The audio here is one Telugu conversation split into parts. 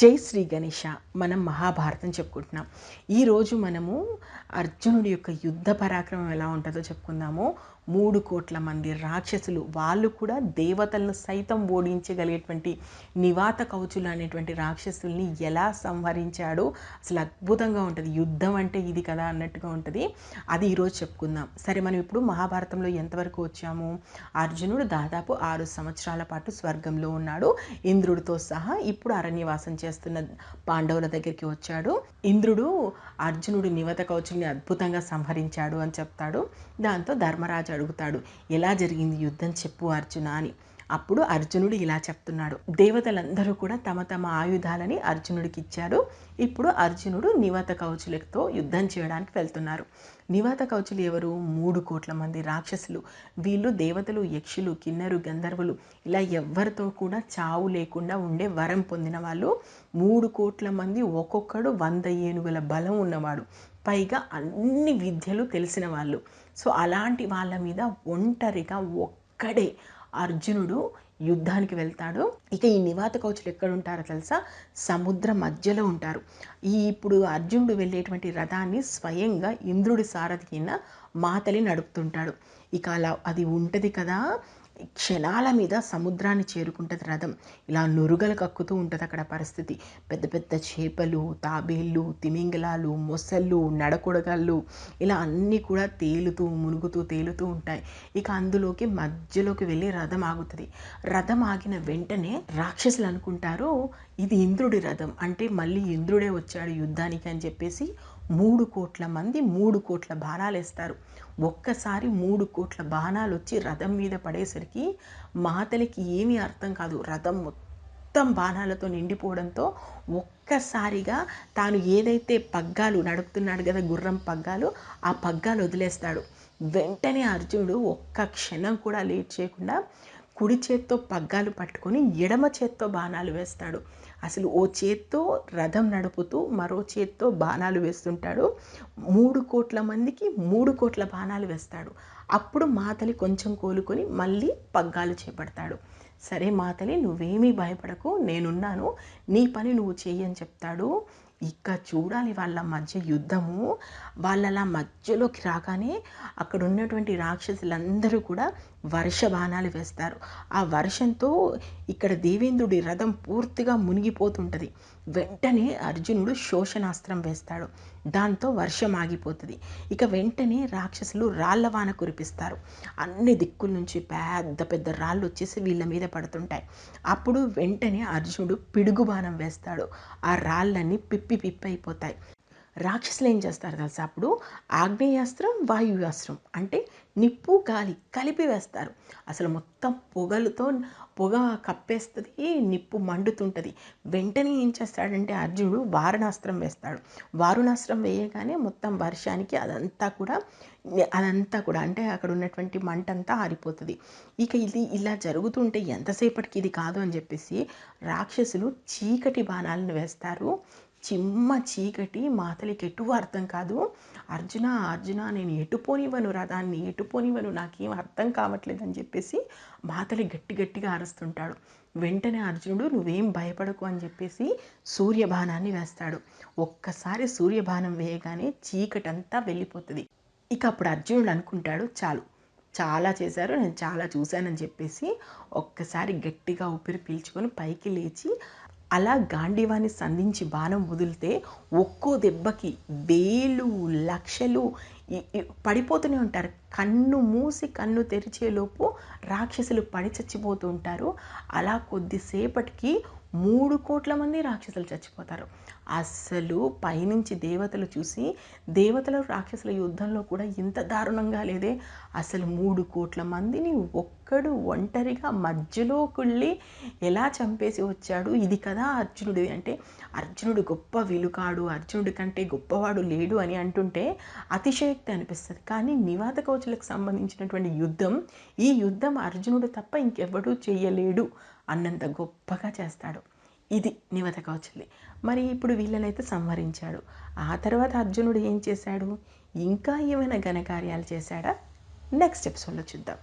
జై శ్రీ గణేష మనం మహాభారతం చెప్పుకుంటున్నాం. ఈరోజు మనము అర్జునుడి యొక్క యుద్ధ పరాక్రమం ఎలా ఉంటుందో చెప్పుకుందాము. మూడు కోట్ల మంది రాక్షసులు వాళ్ళు కూడా దేవతలను సైతం ఓడించగలిగేటువంటి నివాత కవచులు అనేటువంటి రాక్షసుల్ని ఎలా సంహరించాడో అసలు అద్భుతంగా ఉంటుంది. యుద్ధం అంటే ఇది కదా అన్నట్టుగా ఉంటుంది. అది ఈరోజు చెప్పుకుందాం. సరే మనం ఇప్పుడు మహాభారతంలో ఎంతవరకు వచ్చాము? అర్జునుడు దాదాపు ఆరు సంవత్సరాల పాటు స్వర్గంలో ఉన్నాడు. ఇంద్రుడితో సహా ఇప్పుడు అరణ్యవాసం చేస్తున్న పాండవుల దగ్గరికి వచ్చాడు. ఇంద్రుడు అర్జునుడు నివత కవచుల్ని అద్భుతంగా సంహరించాడు అని చెప్తాడు. దాంతో ధర్మరాజు అడుగుతాడు. ఎలా జరిగింది యుద్ధం చెప్పు అర్జున అని. అప్పుడు అర్జునుడు ఇలా చెప్తున్నాడు. దేవతలందరూ కూడా తమ తమ ఆయుధాలని అర్జునుడికి ఇచ్చారు. ఇప్పుడు అర్జునుడు నివాత కౌచులతో యుద్ధం చేయడానికి వెళ్తున్నారు. నివాత కౌచులు ఎవరు? మూడు కోట్ల మంది రాక్షసులు. వీళ్ళు దేవతలు యక్షులు కిన్నెరు గంధర్వులు. ఇలా ఎవ్వరితో కూడా చావు లేకుండా ఉండే వరం పొందిన వాళ్ళు మూడు కోట్ల మంది ఒక్కొక్కడు వంద ఏనుగుల బలం ఉన్నవాడు. పైగా అన్ని విద్యలు తెలిసిన వాళ్ళు. సో అలాంటి వాళ్ళ మీద ఒంటరిగా ఒక్కడే అర్జునుడు యుద్ధానికి వెళ్తాడు. ఇక ఈ నివాత కౌచులు ఎక్కడ ఉంటారో తెలుసా? సముద్ర మధ్యలో ఉంటారు. ఈ ఇప్పుడు అర్జునుడు వెళ్ళేటువంటి రథాన్ని స్వయంగా ఇంద్రుడి సారథి కింద మాతలి నడుపుతుంటాడు. ఇక అలా అది ఉంటుంది కదా? క్షణాల మీద సముద్రాన్ని చేరుకుంటుంది రథం. ఇలా నురుగలు కక్కుతూ ఉంటుంది అక్కడ పరిస్థితి. పెద్ద పెద్ద చేపలు తాబేళ్ళు తిమింగలాలు మొసళ్ళు నడకొడగళ్ళు ఇలా అన్నీ కూడా తేలుతూ మునుగుతూ తేలుతూ ఉంటాయి. ఇక అందులోకి మధ్యలోకి వెళ్ళి రథం ఆగుతుంది. రథం ఆగిన వెంటనే రాక్షసులు అనుకుంటారు ఇది ఇంద్రుడి రథం. అంటే మళ్ళీ ఇంద్రుడే వచ్చాడు యుద్ధానికి అని చెప్పేసి మూడు కోట్ల మంది మూడు కోట్ల బాణాలు వేస్తారు. ఒక్కసారి మూడు కోట్ల బాణాలు వచ్చి రథం మీద పడేసరికి మాతలికి ఏమీ అర్థం కాదు. రథం మొత్తం బాణాలతో నిండిపోవడంతో ఒక్కసారిగా తాను ఏదైతే పగ్గాలు నడుపుతున్నాడు కదా గుర్రం పగ్గాలు ఆ పగ్గాలు వదిలేస్తాడు. వెంటనే అర్జునుడు ఒక్క క్షణం కూడా లేట్ చేయకుండా కుడి చేత్తో పగ్గాలు పట్టుకొని ఎడమ చేత్తో బాణాలు వేస్తాడు. అసలు ఓ చేత్తో రథం నడుపుతూ మరో చేత్తో బాణాలు వేస్తుంటాడు. మూడు కోట్ల మందికి మూడు కోట్ల బాణాలు వేస్తాడు. అప్పుడు మాతలి కొంచెం కోలుకొని మళ్ళీ పగ్గాలు చేపడతాడు. సరే మాతలి నువ్వేమీ భయపడకు నేనున్నాను నీ పని నువ్వు చేయని చెప్తాడు. ఇక చూడాలి వాళ్ళ మధ్య యుద్ధము. వాళ్ళ మధ్యలోకి రాగానే అక్కడ ఉన్నటువంటి రాక్షసులందరూ కూడా వర్ష బాణాలు వేస్తారు. ఆ వర్షంతో ఇక్కడ దేవేంద్రుడి రథం పూర్తిగా మునిగిపోతుంటుంది. వెంటనే అర్జునుడు శోషణాస్త్రం వేస్తాడు. దాంతో వర్షం ఆగిపోతుంది. ఇక వెంటనే రాక్షసులు రాళ్ళ వాన కురిపిస్తారు. అన్ని దిక్కుల నుంచి పెద్ద పెద్ద రాళ్ళు వచ్చేసి వీళ్ళ మీద పడుతుంటాయి. అప్పుడు వెంటనే అర్జునుడు పిడుగు బాణం వేస్తాడు. ఆ రాళ్ళన్నీ పిప్పి పిప్పి అయిపోతాయి. రాక్షసులు ఏం చేస్తారు తెలుసా? అప్పుడు ఆగ్నేయాస్త్రం వాయువ్యాస్త్రం అంటే నిప్పు గాలి కలిపి వేస్తారు. అసలు మొత్తం పొగలతో పొగ కప్పేస్తుంది నిప్పు మండుతుంటుంది. వెంటనే ఏం చేస్తాడంటే అర్జునుడు వారణాస్త్రం వేస్తాడు. వారుణాస్త్రం వేయగానే మొత్తం వర్షానికి అదంతా కూడా అదంతా కూడా అంటే అక్కడ ఉన్నటువంటి మంట అంతా ఆరిపోతుంది. ఇక ఇది ఇలా జరుగుతుంటే ఎంతసేపటికి ఇది కాదు అని చెప్పేసి రాక్షసులు చీకటి బాణాలను వేస్తారు. చిమ్మ చీకటి మాతలికి ఎటు అర్థం కాదు. అర్జున అర్జున నేను ఎటు పోనివ్వను రథాన్ని ఎటు పోనివ్వను నాకేం అర్థం కావట్లేదు అని చెప్పేసి మాతలి గట్టి గట్టిగా అరుస్తుంటాడు. వెంటనే అర్జునుడు నువ్వేం భయపడకు అని చెప్పేసి సూర్యబాణాన్ని వేస్తాడు. ఒక్కసారి సూర్యబాణం వేయగానే చీకటంతా వెళ్ళిపోతుంది. ఇక అప్పుడు అర్జునుడు అనుకుంటాడు చాలు చాలా చేశారు నేను చాలా చూశానని చెప్పేసి ఒక్కసారి గట్టిగా ఊపిరి పీల్చుకొని పైకి లేచి అలా గాంధీవాన్ని సంధించి బాణం వదిలితే ఒక్కో దెబ్బకి వేలు లక్షలు పడిపోతూనే ఉంటారు. కన్ను మూసి కన్ను తెరిచేలోపు రాక్షసులు పడి చచ్చిపోతూ ఉంటారు. అలా కొద్దిసేపటికి మూడు కోట్ల మంది రాక్షసులు చచ్చిపోతారు. అస్సలు పైనుంచి దేవతలు చూసి దేవతల రాక్షసుల యుద్ధంలో కూడా ఇంత దారుణంగా లేదే? అసలు మూడు కోట్ల మందిని ఒక్కడు ఒంటరిగా మధ్యలోకెళ్ళి ఎలా చంపేసి వచ్చాడు? ఇది కదా అర్జునుడి అంటే అర్జునుడు గొప్ప విలుకాడు అర్జునుడి కంటే గొప్పవాడు లేడు అని అంటుంటే అతిశయోక్తి అనిపిస్తుంది. కానీ నివాత కౌచులకు సంబంధించినటువంటి యుద్ధం ఈ యుద్ధం అర్జునుడు తప్ప ఇంకెవ్వడూ చేయలేడు అన్నంత గొప్పగా చేస్తాడు. ఇది నివత కౌచల్లి మరి ఇప్పుడు వీళ్ళనైతే సంహరించాడు. ఆ తర్వాత అర్జునుడు ఏం చేశాడు? ఇంకా ఏమైనా ఘనకార్యాలు చేశాడా? నెక్స్ట్ ఎపిసోడ్లో చూద్దాం.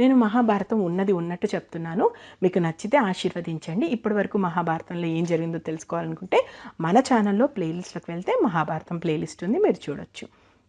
నేను మహాభారతం ఉన్నది ఉన్నట్టు చెప్తున్నాను. మీకు నచ్చితే ఆశీర్వదించండి. ఇప్పటి వరకు మహాభారతంలో ఏం జరిగిందో తెలుసుకోవాలనుకుంటే మన ఛానల్లో ప్లేలిస్ట్లోకి వెళ్తే మహాభారతం ప్లేలిస్ట్ ఉంది. మీరు చూడొచ్చు.